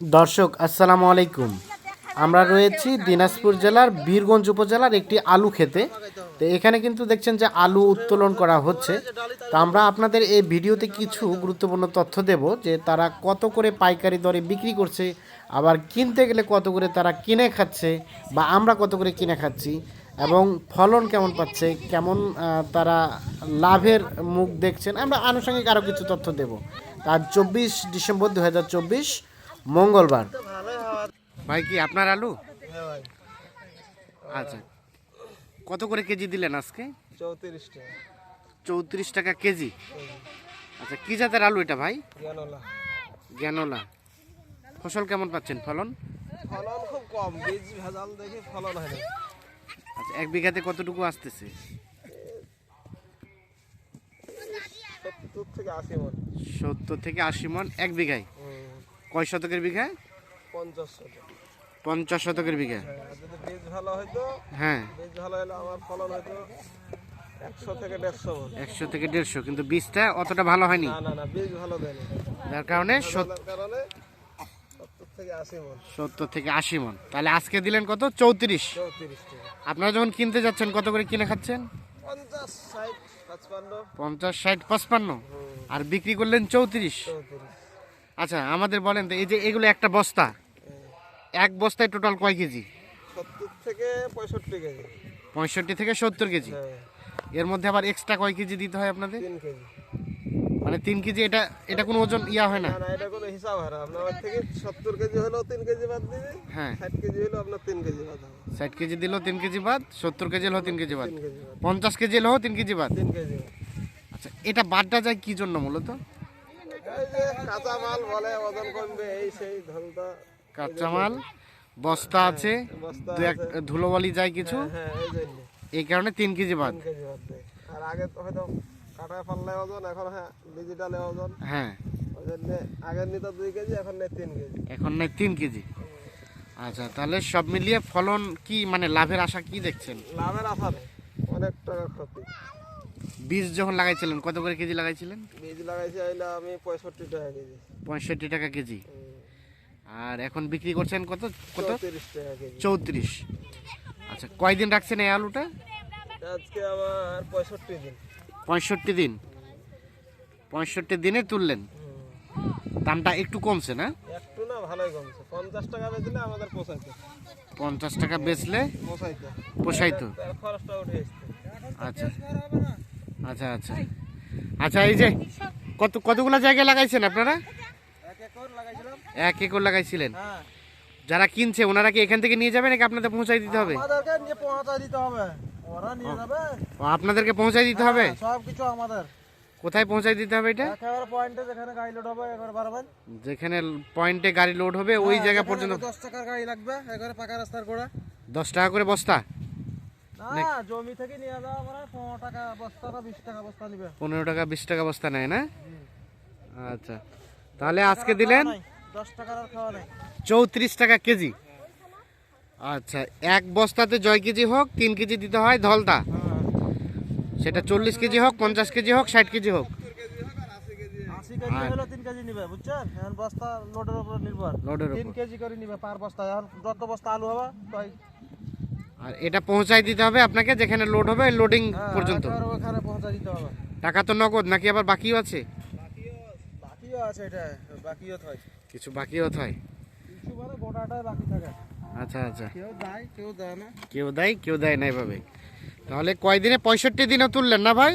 দর্শক, আসসালামু আলাইকুম। আমরা রয়েছি দিনাজপুর জেলার বীরগঞ্জ উপজেলার একটি আলু খেতে। তো এখানে কিন্তু দেখছেন যে আলু উত্তোলন করা হচ্ছে। তো আমরা আপনাদের এই ভিডিওতে কিছু গুরুত্বপূর্ণ তথ্য দেব যে তারা কত করে পাইকারি দরে বিক্রি করছে, আবার কিনতে গেলে কত করে তারা কিনে খাচ্ছে বা আমরা কত করে কিনে খাচ্ছি এবং ফলন কেমন পাচ্ছে, কেমন তারা লাভের মুখ দেখছেন, আমরা আনুষঙ্গিক আরও কিছু তথ্য দেব। তার চব্বিশ ডিসেম্বর দু হাজার চব্বিশ মঙ্গলবার। ভাই কি আপনার আলু? আচ্ছা। কত করে কেজি দিলেন আজকে? চৌত্রিশ টাকা। চৌত্রিশ টাকা কেজি? আচ্ছা কি জাতের আলু এটা ভাই? জ্ঞানলা ফসল কেমন পাচ্ছেন? ফলন? ফলন খুব কম। বীজ ভেজাল দেখে ফলন হয় না। আচ্ছা এক বিঘাতে কতটুকু আসতেছে? সত্তর থেকে আশি মন। সত্তর থেকে আশি মন এক বিঘায়। কয় শতকের বিঘা? পঞ্চাশ শতক। পঞ্চাশ শতকের বিঘা। হ্যাঁ, যদি বীজ ভালো হ্যাঁ। বীজ ভালো হলে আমার ফলন হয়তো একশো থেকে দেড়শো কিন্তু বীজটা অতটা ভালো হয়নি। যার কারণে সত্তর থেকে আশি মন। তাহলে আজকে দিলেন কত? চৌত্রিশ। আপনারা যখন কিনতে যাচ্ছেন কত করে কিনে খাচ্ছেন? পঞ্চাশ ষাট পাঁচপান্ন। পঞ্চাশ ষাট পঁচপান্ন। আর বিক্রি করলেন চৌত্রিশ। আচ্ছা আমাদের বলেন তো এই যে এগুলো একটা বস্তা। এক বস্তায় টোটাল কয় কেজি? সত্তর থেকে পঁয়ষট্টি কেজি। পঁয়ষট্টি থেকে সত্তর কেজি। হ্যাঁ। এর মধ্যে আবার এক্সট্রা কয় কেজি দিতে হয় আপনাদের? তিন কেজি। মানে তিন কেজি এটা এটা কোনো ওজন ইয়া হয় না? না এটা কোনো হিসাব হয় না। আপনার থেকে সত্তর কেজি হলেও তিন কেজি বাদ দিবে। হ্যাঁ। ষাট কেজি হলেও আপনার তিন কেজি বাদ হবে। ষাট কেজি দিলেও তিন কেজি বাদ সত্তর কেজি হলেও তিন কেজি বাদ। পঞ্চাশ কেজি হলেও তিন কেজি বাদ। তিন কেজি বাদ। আচ্ছা এটা বাদটা যায় কি জন্য মূলত? এই যে কাঁচা বলে ওজন কমবে এই সেই বস্তা আছে ধুলোবালি যায় কিছু। হ্যাঁ এই জন্য এই কারণে তিন কেজি বাদ। কেজি বাদ দেয় আর আগে তো হয়তো কাটায় পাল্লে ওজন এখন হ্যাঁ ডিজিটালে ওজন। হ্যাঁ। ওই জন্য আগের নিত দুই কেজি এখন নেই তিন কেজি। এখন নেই তিন কেজি। আচ্ছা তাহলে সব মিলিয়ে ফলন কি মানে লাভের আশা কি দেখছেন? লাভের আশা অনেক টাকা ক্ষতি। বীজ যখন লাগাইছিলেন কত করে কেজি লাগাইছিলেন? বীজ লাগাইছি আইলে আমি পঁয়ষট্টি টাকা কেজি। পঁয়ষট্টি টাকা কেজি। আর এখন বিক্রি করছেন কত? কত? চৌত্রিশ টাকা কেজি। চৌত্রিশ। আচ্ছা কয়দিন রাখছেন এই আলুটা? আজকে আমার পঁয়ষট্টি দিন। পঁয়ষট্টি দিন। পঁয়ষট্টি দিনে তুললেন। দামটা একটু কমছে না? একটু না ভালোই কমছে। পঞ্চাশ টাকা বেচলে আমাদের পোষাইতো। পঞ্চাশ টাকা বেচলে পোষাইতো। পোষাইতো। খরচটা উঠে আচ্ছা। আচ্ছা আচ্ছা। আচ্ছা এই যে কত কতগুলো জায়গায় লাগাইছেন আপনারা? এক একর লাগাইছিলেন। হ্যাঁ। যারা কিনছে ওনারা কি এখান থেকে নিয়ে যাবে নাকি আপনাদের পৌঁছাই দিতে হবে? আমাদেরকে দিতে হবে। ওরা নিয়ে আপনাদেরকে পৌঁছাই দিতে হবে? সব কিছু আমাদের। কোথায় পৌঁছাই দিতে হবে এটা? পয়েন্টে যেখানে গাড়ি লোড হবে একবার বারবার যেখানে পয়েন্টে গাড়ি লোড হবে ওই জায়গা পর্যন্ত। দশ টাকার গাড়ি লাগবে একবারে পাকা রাস্তার গোড়া। দশ টাকা করে বস্তা? জমি থেকে নিয়ে যাওয়া মানে পনেরো টাকা বস্তা বিশ টাকা বস্তা নিবে। পনেরো টাকা বিশ টাকা বস্তা নেয় না? আচ্ছা। তাহলে আজকে দিলেন? দশ টাকার খাওয়া নেই। চৌত্রিশ টাকা কেজি। আচ্ছা এক বস্তাতে জয় কেজি হোক তিন কেজি দিতে হয় ধলতা সেটা চল্লিশ কেজি হোক পঞ্চাশ কেজি হোক ষাট কেজি হোক। আশি কেজি হলে তিন কেজি নিবে বুঝছেন? এখন বস্তা লোডের উপর নির্ভর। তিন কেজি করে নিবে পার বস্তা। এখন যত বস্তা আলু হবে আর এটা পৌঁছাই দিতে হবে আপনাকে যেখানে লোড হবে লোডিং হ্যাঁ, পর্যন্ত। ওখানে দিতে হবে। টাকা তো নগদ নাকি আবার বাকিও আছে? বাকিও আছে এটা বাকিও কিছু বাকিও হয়? কিছু মানে গোটাটাই বাকি থাকে। আচ্ছা আচ্ছা। কেউ দেয় কেউ দেয় না। কেউ দেয় কেউ দেয় না এভাবে। তাহলে কয়দিনে? পঁয়ষট্টি দিনও তুললেন না ভাই?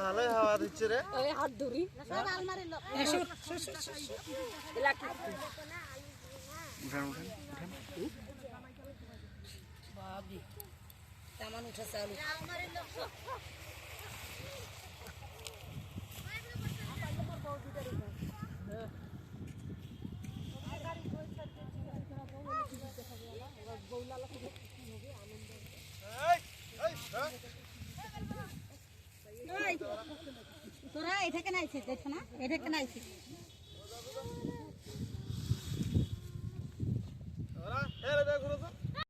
ভালোই হাওয়া দিচ্ছে রে। ওই হাত ধরি। বাবি তেমন উঠেছে আলু? তোরা এটাকে নাইছিস আইছিস না এটা কেন আইছিস